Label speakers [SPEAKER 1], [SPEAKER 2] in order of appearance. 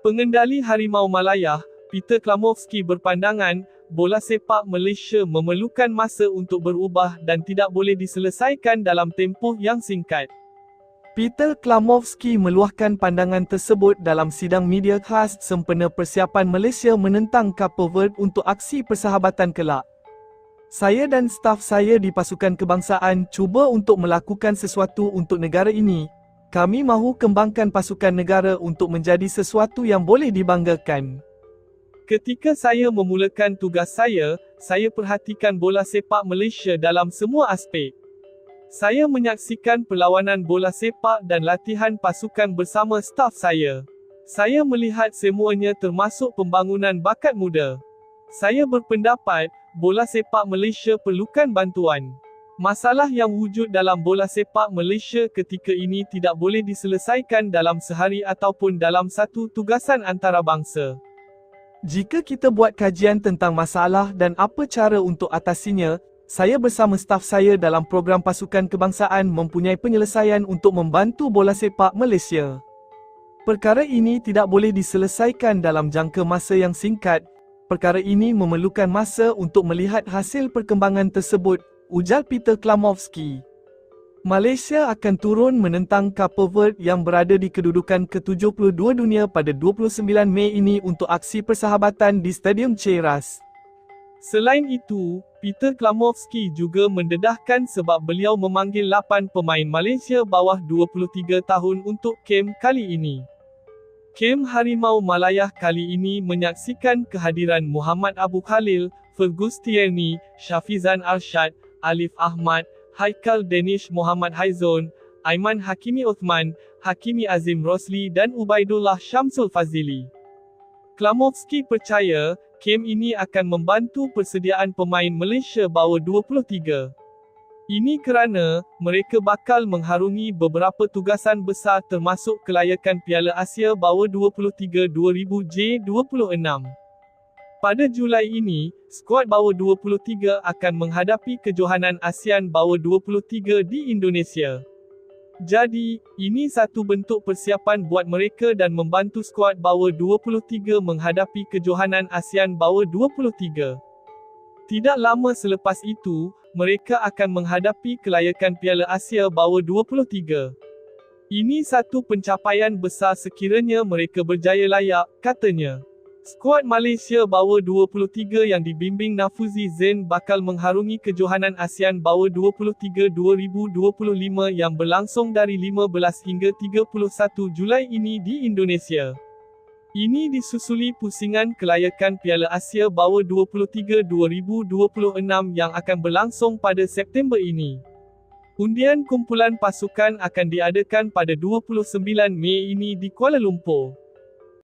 [SPEAKER 1] Pengendali Harimau Malaya, Peter Klamovski berpandangan, bola sepak Malaysia memerlukan masa untuk berubah dan tidak boleh diselesaikan dalam tempoh yang singkat.
[SPEAKER 2] Peter Klamovski meluahkan pandangan tersebut dalam sidang media khas sempena persiapan Malaysia menentang Cape Verde untuk aksi persahabatan kelak. Saya dan staf saya di pasukan kebangsaan cuba untuk melakukan sesuatu untuk negara ini, kami mahu kembangkan pasukan negara untuk menjadi sesuatu yang boleh dibanggakan.
[SPEAKER 1] Ketika saya memulakan tugas saya, saya perhatikan bola sepak Malaysia dalam semua aspek. Saya menyaksikan perlawanan bola sepak dan latihan pasukan bersama staf saya. Saya melihat semuanya termasuk pembangunan bakat muda. Saya berpendapat, bola sepak Malaysia perlukan bantuan. Masalah yang wujud dalam bola sepak Malaysia ketika ini tidak boleh diselesaikan dalam sehari ataupun dalam satu tugasan antarabangsa.
[SPEAKER 2] Jika kita buat kajian tentang masalah dan apa cara untuk atasinya, saya bersama staf saya dalam program pasukan kebangsaan mempunyai penyelesaian untuk membantu bola sepak Malaysia. Perkara ini tidak boleh diselesaikan dalam jangka masa yang singkat. Perkara ini memerlukan masa untuk melihat hasil perkembangan tersebut ujar Peter Klamovski. Malaysia akan turun menentang Cape Verde yang berada di kedudukan ke-72 dunia pada 29 Mei ini untuk aksi persahabatan di Stadium Cheras.
[SPEAKER 1] Selain itu, Peter Klamovski juga mendedahkan sebab beliau memanggil 8 pemain Malaysia bawah 23 tahun untuk kem kali ini. Kem Harimau Malayah kali ini menyaksikan kehadiran Muhammad Abu Khalil, Fergus Tierney, Syafizan Arshad, Alif Ahmad, Haikal Danish Muhammad Haizon, Aiman Hakimi Uthman, Hakimi Azim Rosli dan Ubaidullah Syamsul Fazili. Klamovski percaya, kem ini akan membantu persediaan pemain Malaysia bawa 23. Ini kerana, mereka bakal mengharungi beberapa tugasan besar termasuk kelayakan Piala Asia bawa 23 2000J26. Pada Julai ini, skuad bawa 23 akan menghadapi kejohanan ASEAN bawa 23 di Indonesia. Jadi, ini satu bentuk persiapan buat mereka dan membantu skuad bawa 23 menghadapi kejohanan ASEAN bawa 23. Tidak lama selepas itu, mereka akan menghadapi kelayakan Piala Asia bawa 23. Ini satu pencapaian besar sekiranya mereka berjaya layak, katanya. Skuad Malaysia bawa 23 yang dibimbing Nafuzi Zain bakal mengharungi kejohanan ASEAN bawa 23 2025 yang berlangsung dari 15 hingga 31 Julai ini di Indonesia. Ini disusuli pusingan kelayakan Piala Asia bawa 23 2026 yang akan berlangsung pada September ini. Undian kumpulan pasukan akan diadakan pada 29 Mei ini di Kuala Lumpur.